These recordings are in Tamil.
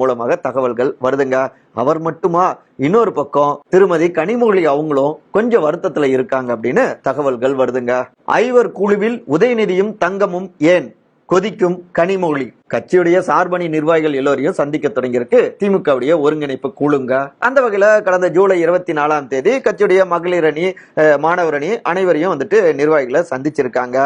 மூலமாக தகவல்கள் வருதுங்க. அவர் மட்டுமா? இன்னொரு பக்கம் திருமதி கனிமொழி அவங்களும் கொஞ்சம் வருத்தத்துல இருக்காங்க அப்படின்னு தகவல்கள் வருதுங்க. ஐவர் குழுவில் உதயநிதியும் தங்கமும் ஏன்? கொதிக்கும் கனிமொழி. கட்சியுடைய சார்பணி நிர்வாகிகள் எல்லோரையும் சந்திக்க தொடங்கியிருக்கு. திமுகவுடைய ஒருங்கிணைப்பு குழுங்க. அந்த வகையில கடந்த ஜூலை இருபத்தி நாலாம் தேதி கட்சியுடைய மகளிர் அணி மாணவர் அணி அனைவரையும் வந்துட்டு நிர்வாகிகளை சந்திச்சிருக்காங்க.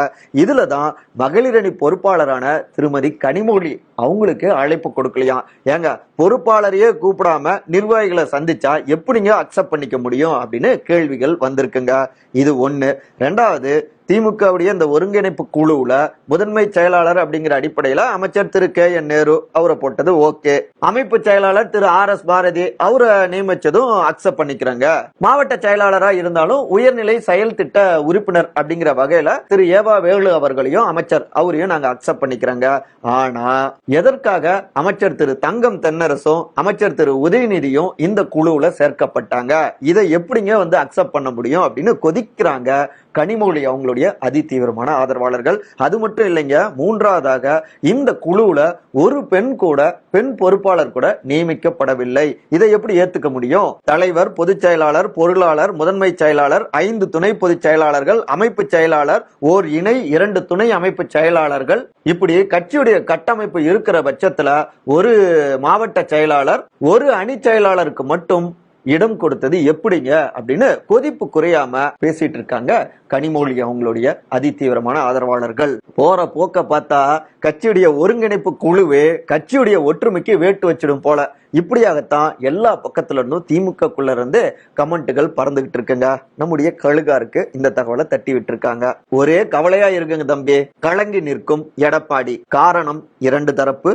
இதுல தான் மகளிர் அணி பொறுப்பாளரான திருமதி கனிமொழி அவங்களுக்கு அழைப்பு கொடுக்கலையாம் ஏங்க பொறுப்பாளரையே கூப்பிடாம நிர்வாகிகளை சந்திச்சா எப்படிங்க அக்செப்ட் பண்ணிக்க முடியும் அப்படின்னு கேள்விகள் வந்திருக்குங்க. இது ஒண்ணு. ரெண்டாவது திமுகவுடைய இந்த ஒருங்கிணைப்பு குழுவுல முதன்மை செயலாளர் அப்படிங்கிற அடிப்படையில அமைச்சர் திரு கே என் நேரு அவரை போட்டது ஓகே. அமைப்பு செயலாளர் திரு ஆர் எஸ் பாரதி அவரை நியமிச்சதும் அக்செப்ட் பண்ணிக்கிறாங்க. மாவட்ட செயலாளரா இருந்தாலும் உயர்நிலை செயல் திட்ட உறுப்பினர் அப்படிங்கிற வகையில திரு ஏவா வேலு அவர்களையும் அமைச்சர் அவரையும் நாங்க அக்செப்ட் பண்ணிக்கிறோங்க. ஆனா எதற்காக அமைச்சர் திரு தங்கம் தென்னரசும் அமைச்சர் திரு உதயநிதியும் இந்த குழுவுல சேர்க்கப்பட்டாங்க? இதை எப்படிங்க வந்து அக்செப்ட் பண்ண முடியும் அப்படின்னு கொதிக்கிறாங்க கனிமொழி அவங்களுடைய அதிதீவிரமான ஆதரவாளர்கள். அது மட்டும் இல்லைங்க மூன்றாவதாக இந்த குழுவுல ஒரு பெண் கூட பெண் பொறுப்பாளர் கூட நியமிக்கப்படவில்லை. இதை எப்படி ஏத்துக்க முடியும்? தலைவர் பொதுச் செயலாளர் பொருளாளர் முதன்மை செயலாளர் ஐந்து துணை பொதுச் செயலாளர்கள் அமைப்பு செயலாளர் ஓர் இணை இரண்டு துணை அமைப்பு செயலாளர்கள். இப்படி கட்சியுடைய கட்டமைப்பு இருக்கிற பட்சத்துல ஒரு மாவட்ட செயலாளர் ஒரு அணி செயலாளருக்கு மட்டும் இடம் கொடுத்தது எப்படிங்க அப்படின்னு கொதிப்பு குறையாம பேசிட்டு இருக்காங்க கனிமொழி அவங்களுடைய அதிதீவிரமான ஆதரவாளர்கள். போற போக்க பார்த்தா கட்சியுடைய ஒருங்கிணைப்பு குழுவே கட்சியுடைய ஒற்றுமைக்கு வேட்டு வச்சிடும் போல. இப்படியாகத்தான் எல்லா பக்கத்துல இருந்தும் திமுகக்குள்ள இருந்து கமெண்ட்டுகள் பறந்துகிட்டு இருக்குங்க. நம்முடைய கழுகாருக்கு இந்த தகவலை தட்டி விட்டு இருக்காங்க ஒரே கவலையா இருக்குங்க தம்பி. கலங்கி நிற்கும் எடப்பாடி. காரணம் இரண்டு தரப்பு.